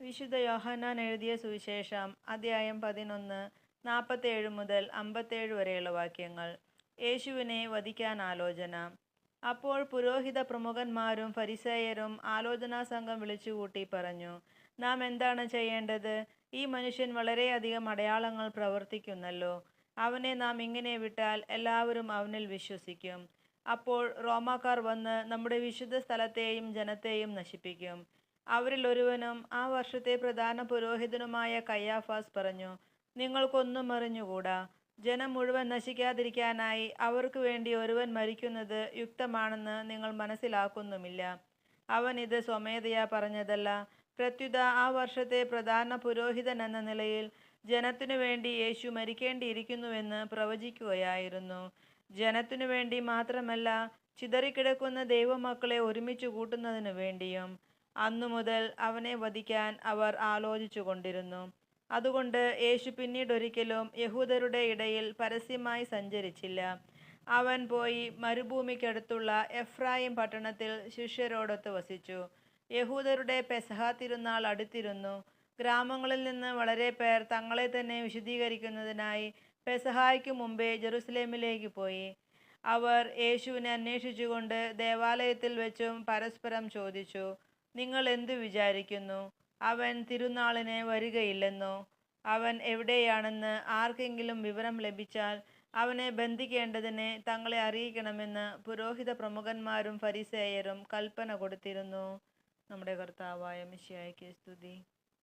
വിശുദ്ധ യോഹന്നാൻ എഴുതിയ സുവിശേഷം അധ്യായം പതിനൊന്ന് നാൽപ്പത്തേഴ് മുതൽ അമ്പത്തേഴ് വരെയുള്ള വാക്യങ്ങൾ. യേശുവിനെ വധിക്കാൻ ആലോചന. അപ്പോൾ പുരോഹിത പ്രമുഖന്മാരും ഫരിസേയരും ആലോചനാ സംഘം വിളിച്ചുകൂട്ടി പറഞ്ഞു നാം എന്താണ് ചെയ്യേണ്ടത്? ഈ മനുഷ്യൻ വളരെയധികം അടയാളങ്ങൾ പ്രവർത്തിക്കുന്നല്ലോ. അവനെ നാം ഇങ്ങനെ വിട്ടാൽ എല്ലാവരും അവനിൽ വിശ്വസിക്കും. അപ്പോൾ റോമാക്കാർ വന്ന് നമ്മുടെ വിശുദ്ധ സ്ഥലത്തെയും ജനത്തെയും നശിപ്പിക്കും. അവരിൽ ഒരുവനും ആ വർഷത്തെ പ്രധാന പുരോഹിതനുമായ കയ്യാഫാസ് പറഞ്ഞു നിങ്ങൾക്കൊന്നും അറിഞ്ഞുകൂടാ ജനം മുഴുവൻ നശിക്കാതിരിക്കാനായി അവർക്ക് വേണ്ടി ഒരുവൻ മരിക്കുന്നത് യുക്തമാണെന്ന് നിങ്ങൾ മനസ്സിലാക്കുന്നുമില്ല. അവൻ ഇത് സ്വമേധയാ പറഞ്ഞതല്ല. പ്രത്യുത ആ വർഷത്തെ പ്രധാന പുരോഹിതൻ എന്ന നിലയിൽ ജനത്തിനു വേണ്ടി യേശു മരിക്കേണ്ടിയിരിക്കുന്നുവെന്ന് പ്രവചിക്കുകയായിരുന്നു. ജനത്തിനു വേണ്ടി മാത്രമല്ല ചിതറിക്കിടക്കുന്ന ദൈവമക്കളെ ഒരുമിച്ച് കൂട്ടുന്നതിനു വേണ്ടിയും അന്നു മുതൽ അവനെ വധിക്കാൻ അവർ ആലോചിച്ചു കൊണ്ടിരുന്നു അതുകൊണ്ട് യേശു പിന്നീടൊരിക്കലും യഹൂദരുടെ ഇടയിൽ പരസ്യമായി സഞ്ചരിച്ചില്ല. അവൻ പോയി മരുഭൂമിക്കടുത്തുള്ള എഫ്രായിം പട്ടണത്തിൽ ശിഷ്യരോടൊത്ത് വസിച്ചു. യഹൂദരുടെ പെസഹ തിരുനാൾ അടുത്തിരുന്നു. ഗ്രാമങ്ങളിൽ നിന്ന് വളരെ പേർ തങ്ങളെ തന്നെ വിശദീകരിക്കുന്നതിനായി പെസഹായ്ക്ക് മുമ്പേ ജെറുസലേമിലേക്ക് പോയി. അവർ യേശുവിനെ അന്വേഷിച്ചുകൊണ്ട് ദേവാലയത്തിൽ വെച്ചും പരസ്പരം ചോദിച്ചു. നിങ്ങൾ എന്തു വിചാരിക്കുന്നു? അവൻ തിരുനാളിന് വരികയില്ലെന്നോ? അവൻ എവിടെയാണെന്ന് ആർക്കെങ്കിലും വിവരം ലഭിച്ചാൽ അവനെ ബന്ധിക്കേണ്ടതിനെ തങ്ങളെ അറിയിക്കണമെന്ന് പുരോഹിത പ്രമുഖന്മാരും ഫരിസേയരും കൽപ്പന കൊടുത്തിരുന്നു. നമ്മുടെ കർത്താവായ മിശിയായ്ക്ക് സ്തുതി.